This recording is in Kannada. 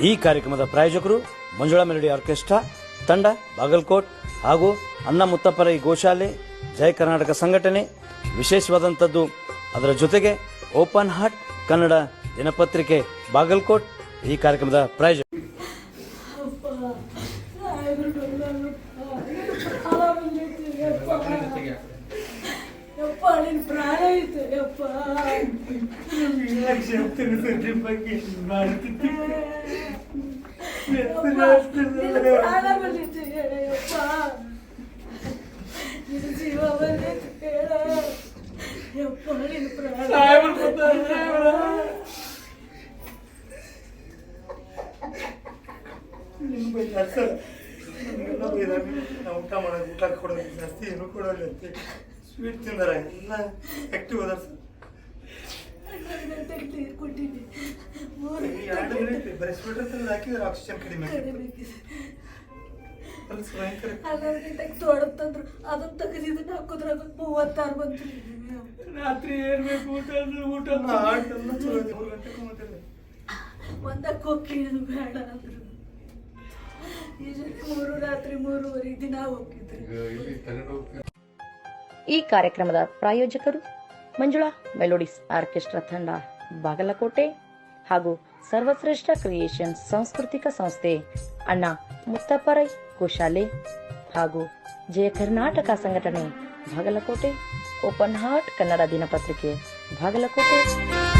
ಈ ಕಾರ್ಯಕ್ರಮದ ಪ್ರಾಯೋಜಕರು ಮಂಜುಳಾ ಮೆಲಡಿ ಆರ್ಕೆಸ್ಟ್ರಾ ತಂಡ ಬಾಗಲ್ಕೋಟ್ ಹಾಗೂ ಅನ್ನ ಮುತ್ತಪ್ಪರೈ ಗೋಶಾಲೆ ಜಯ ಕರ್ನಾಟಕ ಸಂಘಟನೆ ವಿಶೇಷವಾದಂಥದ್ದು ಅದರ ಜೊತೆಗೆ ಓಪನ್ ಹಾರ್ಟ್ ಕನ್ನಡ ದಿನಪತ್ರಿಕೆ ಬಾಗಲ್ಕೋಟ್ ಈ ಕಾರ್ಯಕ್ರಮದ ಪ್ರಾಯೋಜಕ ಪ್ರಾಣ ಊಟ ಮಾಡೋದು ಊಟ ಕೊಡೋದು ಜಾಸ್ತಿ ಏನು ಕೊಡೋಲ್ಲ ಅಂತೆ ಸ್ವೀಟ್ ತಿಂದಾರ ಎಲ್ಲ ಆಕ್ಟಿವ್ ಅದಾರ ಗಂಟೆಗೆ ನೀರು ಕೊಟ್ಟಿದ್ದೆ ಮೂರು ಹಾಕಿದ್ರೆ ಆಕ್ಸಿಜನ್ ಕಡಿಮೆ ಅದನ್ನ ತೆಗೆದಿದ್ದನ್ನ ಹಾಕೋದ್ರಾಗ ಮೂವತ್ತಾರು ಬಂತು. ರಾತ್ರಿ ಏನ್ ಬೇಕು ಊಟ ಅಂದ್ರೆ ಊಟ ನನ್ನ heart ಎಲ್ಲ ಮೂರು ಗಂಟೆಗೆ ಮಾತಾಡಿದೆ. ಒಂದಕ್ಕೆ ಹೋಗಿದ್ದು ಬೇಡ ಅಂದ್ರು. ಈ ಜೊತೆ ಮೂರು ರಾತ್ರಿ ಮೂರುವರೆ ದಿನ ಹೋಗಿದ್ರು ಈ ಕಾರ್ಯಕ್ರಮದ ಪ್ರಾಯೋಜಕರು ಮಂಜುಳಾ ಮೆಲೋಡಿಸ್ ಆರ್ಕೆಸ್ಟ್ರಾ ತಂಡ ಬಾಗಲಕೋಟೆ ಹಾಗೂ ಸರ್ವಶ್ರೇಷ್ಠ ಕ್ರಿಯೇಷನ್ ಸಾಂಸ್ಕೃತಿಕ ಸಂಸ್ಥೆ ಅಣ್ಣ ಮುತ್ತಪ್ಪರೈ ಗೋಶಾಲೆ ಹಾಗೂ ಜಯ ಕರ್ನಾಟಕ ಸಂಘಟನೆ ಬಾಗಲಕೋಟೆ ಓಪನ್ ಹಾರ್ಟ್ ಕನ್ನಡ ದಿನಪತ್ರಿಕೆ ಬಾಗಲಕೋಟೆ